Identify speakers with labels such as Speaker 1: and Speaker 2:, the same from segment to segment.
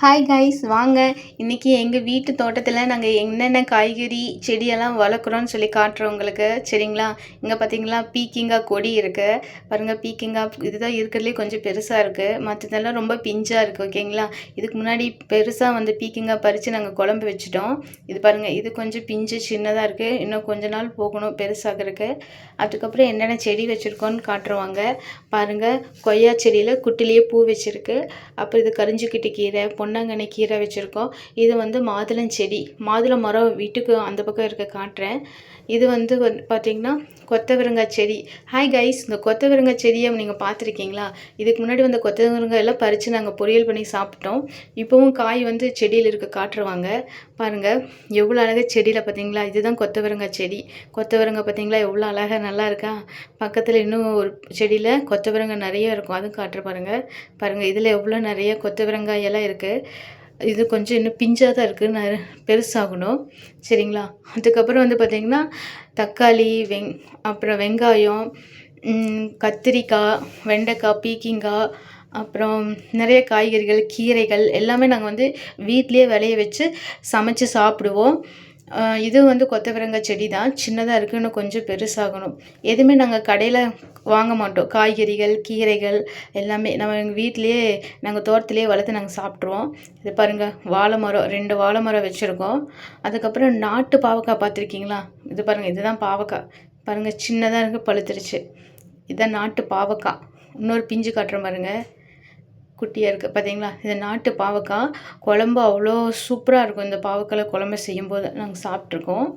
Speaker 1: Hi guys வாங்க. இன்றைக்கி எங்கள் வீட்டு தோட்டத்தில் நாங்கள் என்னென்ன காய்கறி செடியெல்லாம் வளர்க்குறோன்னு சொல்லி காட்டுறோம் உங்களுக்கு சரிங்களா? இங்கே பார்த்தீங்களா பீக்கிங்காய் கொடி இருக்குது பாருங்கள் பீக்கிங்காக இதுதான் இருக்கிறதுலே கொஞ்சம் பெருசாக இருக்குது மற்றதெல்லாம் ரொம்ப பிஞ்சாக இருக்குது ஓகேங்களா? இதுக்கு முன்னாடி பெருசாக வந்து பீக்கிங்காய் பறித்து நாங்கள் குழம்பு வச்சுட்டோம். இது பாருங்கள் இது கொஞ்சம் பிஞ்சு சின்னதாக இருக்குது இன்னும் கொஞ்ச நாள் போகணும் பெருசாகிறதுக்கு. அதுக்கப்புறம் என்னென்ன செடி வச்சுருக்கோன்னு காட்டுருவாங்க பாருங்கள் கொய்யா செடியில் குட்டிலேயே பூ வச்சுருக்கு. அப்புறம் இது கரிஞ்சுக்கிட்டு கீரை பொன்னாங்கண்ணி கீரை வச்சுருக்கோம். இது வந்து மாதுளம் செடி. மாதுளை மரம் வீட்டுக்கு அந்த பக்கம் இருக்க காட்டுறேன். இது வந்து வந்து பார்த்திங்கன்னா கொத்தவரங்காய் செடி. ஹாய் கைஸ் இந்த கொத்தவரங்காய் செடியை நீங்கள் பார்த்துருக்கீங்களா இதுக்கு முன்னாடி வந்த கொத்தவரங்காய் எல்லாம் பறித்து நாங்கள் பொரியல் பண்ணி சாப்பிட்டோம். இப்போவும் காய் வந்து செடியில் இருக்க காட்டுருவாங்க பாருங்கள் எவ்வளோ அழகாக செடியில் பார்த்தீங்களா இதுதான் கொத்தவரங்காய் செடி. கொத்தவரங்காய் பார்த்தீங்களா எவ்வளோ அழகாக நல்லா இருக்கா? பக்கத்தில் இன்னும் ஒரு செடியில் கொத்தவரங்காய் நிறைய இருக்கும். அதுவும் காட்டுற பாருங்கள் பாருங்கள் இதில் எவ்வளோ நிறைய கொத்தவரங்காய் எல்லாம் இருக்குது இது கொஞ்சம் இன்னும் பிஞ்சாக தான் இருக்குது நான் பெருசாகணும். சரிங்களா? அதுக்கப்புறம் வந்து பார்த்திங்கன்னா தக்காளி வெங் அப்புறம் வெங்காயம் கத்திரிக்காய் வெண்டைக்காய் பீக்கிங்காய் அப்புறம் நிறைய காய்கறிகள் கீரைகள் எல்லாமே நாங்கள் வந்து வீட்லேயே விளைய வச்சு சமைச்சு சாப்பிடுவோம். இது வந்து கொத்தவரங்காய் செடி தான் சின்னதாக இருக்குது இன்னும் கொஞ்சம் பெருசாகணும். எதுவுமே நாங்கள் கடையில் வாங்க மாட்டோம். காய்கறிகள் கீரைகள் எல்லாமே நம்ம எங்கள் வீட்டிலேயே நாங்கள் தோட்டத்திலே வளர்த்து நாங்கள் சாப்பிட்ருவோம் இது பாருங்கள் வாழை மரம் ரெண்டு வாழை மரம் வச்சுருக்கோம். அதுக்கப்புறம் நாட்டு பாவக்காய் பார்த்துருக்கீங்களா? இது பாருங்கள் இதுதான் பாவக்காய். பாருங்கள் சின்னதாக இருக்குது பழுத்துருச்சு. இதுதான் நாட்டு பாவக்காய். இன்னொரு பிஞ்சு காட்டுற பாருங்கள் குட்டியாக இருக்குது பார்த்தீங்களா இது நாட்டு பாவக்காய் குழம்பு அவ்வளோ சூப்பராக இருக்கும். இந்த பாவக்காயில் குழம்பு செய்யும்போது நாங்கள் சாப்பிட்ருக்கோம்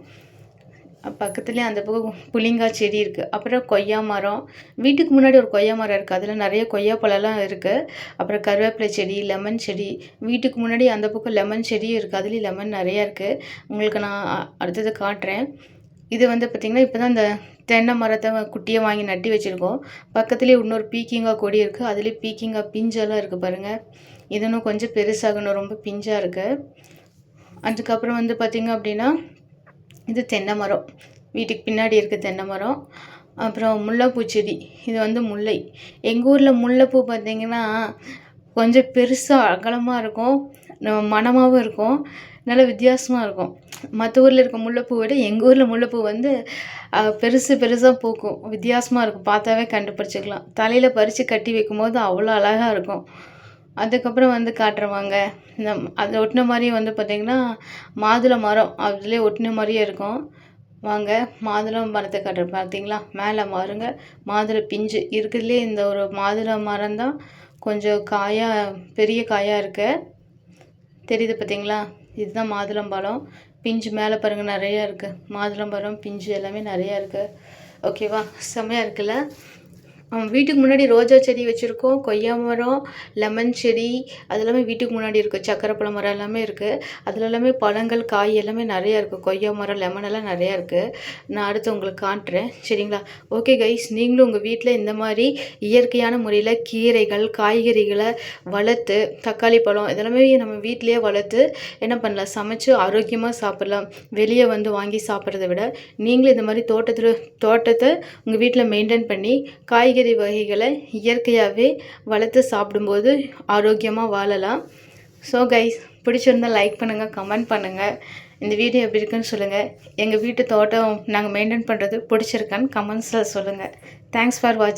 Speaker 1: பக்கத்துலேயே அந்த பக்கம் புளிங்காய் செடி இருக்குது அப்புறம் கொய்யா மரம். வீட்டுக்கு முன்னாடி ஒரு கொய்யா மரம் இருக்குது அதில் நிறைய கொய்யா பழம்லாம் இருக்குது அப்புறம் கருவேப்பிலை செடி லெமன் செடி. வீட்டுக்கு முன்னாடி அந்த பக்கம் லெமன் செடியும் இருக்குது அதுலேயும் லெமன் நிறையா இருக்குது உங்களுக்கு நான் அடுத்தது காட்டுறேன். இது வந்து பார்த்திங்கன்னா இப்போ தான் இந்த தென்னை மரத்தை குட்டியை வாங்கி நட்டி வச்சுருக்கோம். பக்கத்துலேயே இன்னொரு பீக்கிங்காய் கொடி இருக்குது அதுலேயே பீக்கிங்காய் பிஞ்செல்லாம் இருக்குது பாருங்கள் இது இன்னும் கொஞ்சம் பெருசாகணும். ரொம்ப பிஞ்சாக இருக்குது அதுக்கப்புறம் வந்து பார்த்திங்க அப்படின்னா இது தென்னை மரம். வீட்டுக்கு பின்னாடி இருக்குது தென்னை மரம். அப்புறம் முல்லைப்பூ செடி. இது வந்து முல்லை. எங்கள் ஊரில் முல்லைப்பூ பார்த்திங்கன்னா கொஞ்சம் பெருசாக அகலமாக இருக்கும். மணமாகவும் இருக்கும் நல்ல வித்தியாசமாக இருக்கும். மற்ற ஊரில் இருக்க முல்லைப்பூ விட எங்கள் ஊரில் முல்லைப்பூ வந்து பெருசு பெருசாக பூக்கும். வித்தியாசமாக இருக்கும். பார்த்தாவே கண்டுபிடிச்சிக்கலாம். தலையில் பறித்து கட்டி வைக்கும்போது அவ்வளோ அழகாக இருக்கும். அதுக்கப்புறம் வந்து காட்டுறவாங்க இந்த அதில் ஒட்டின மாதிரியே வந்து பார்த்திங்கன்னா மாதுளை மரம். அதுலேயே ஒட்டின மாதிரியே இருக்கும். வாங்க மாதுளை மரத்தை காட்டுறேன் பார்த்தீங்களா? மேலே மாறுங்க மாதுளை பிஞ்சு. இருக்கிறதுலே இந்த ஒரு மாதுளை மரம் தான் கொஞ்சம் காயாக பெரிய காயாக இருக்குது தெரியுது பார்த்தீங்களா இதுதான் மாதுளம்பழம் பிஞ்சு மேலே பாருங்கள் நிறையா இருக்குது மாதுளம்பழம் பிஞ்சு எல்லாமே நிறையா இருக்குது ஓகேவா செம்மையாக இருக்குல்ல? வீட்டுக்கு முன்னாடி ரோஜா செடி வச்சுருக்கோம் கொய்யா மரம் லெமன் செடி அது எல்லாமே வீட்டுக்கு முன்னாடி இருக்குது சக்கரை பழ மரம் எல்லாமே இருக்குது அதில் எல்லாமே பழங்கள் காய் எல்லாமே நிறையா இருக்குது கொய்யா மரம் லெமன் எல்லாம் நிறையா இருக்குது நான் அடுத்து உங்களுக்கு காட்டுறேன் சரிங்களா? ஓகே கைஸ் நீங்களும் உங்கள் வீட்டில் இந்த மாதிரி இயற்கையான முறையில் கீரைகள் காய்கறிகளை வளர்த்து தக்காளி பழம் இதெல்லாமே நம்ம வீட்டிலேயே வளர்த்து என்ன பண்ணலாம்? சமைச்சு ஆரோக்கியமாக சாப்பிட்லாம். வெளியே வந்து வாங்கி சாப்பிட்றத விட நீங்களும் இந்த மாதிரி தோட்டத்தில் தோட்டத்தை உங்கள் வீட்டில் மெயின்டைன் பண்ணி காய்கறி காய்கறி வகைகளை இயற்கையாகவே வளர்த்து சாப்பிடும்போது ஆரோக்கியமாக வாழலாம். ஸோ கைஸ் பிடிச்சிருந்தால் லைக் பண்ணுங்கள் கமெண்ட் பண்ணுங்கள் இந்த வீடியோ எப்படி இருக்குன்னு சொல்லுங்கள் எங்கள் வீட்டு தோட்டம் நாங்கள் மெயின்டைன் பண்ணுறது பிடிச்சிருக்கான்னு கமெண்ட்ஸில் சொல்லுங்கள் தேங்க்ஸ் ஃபார் வாட்சிங்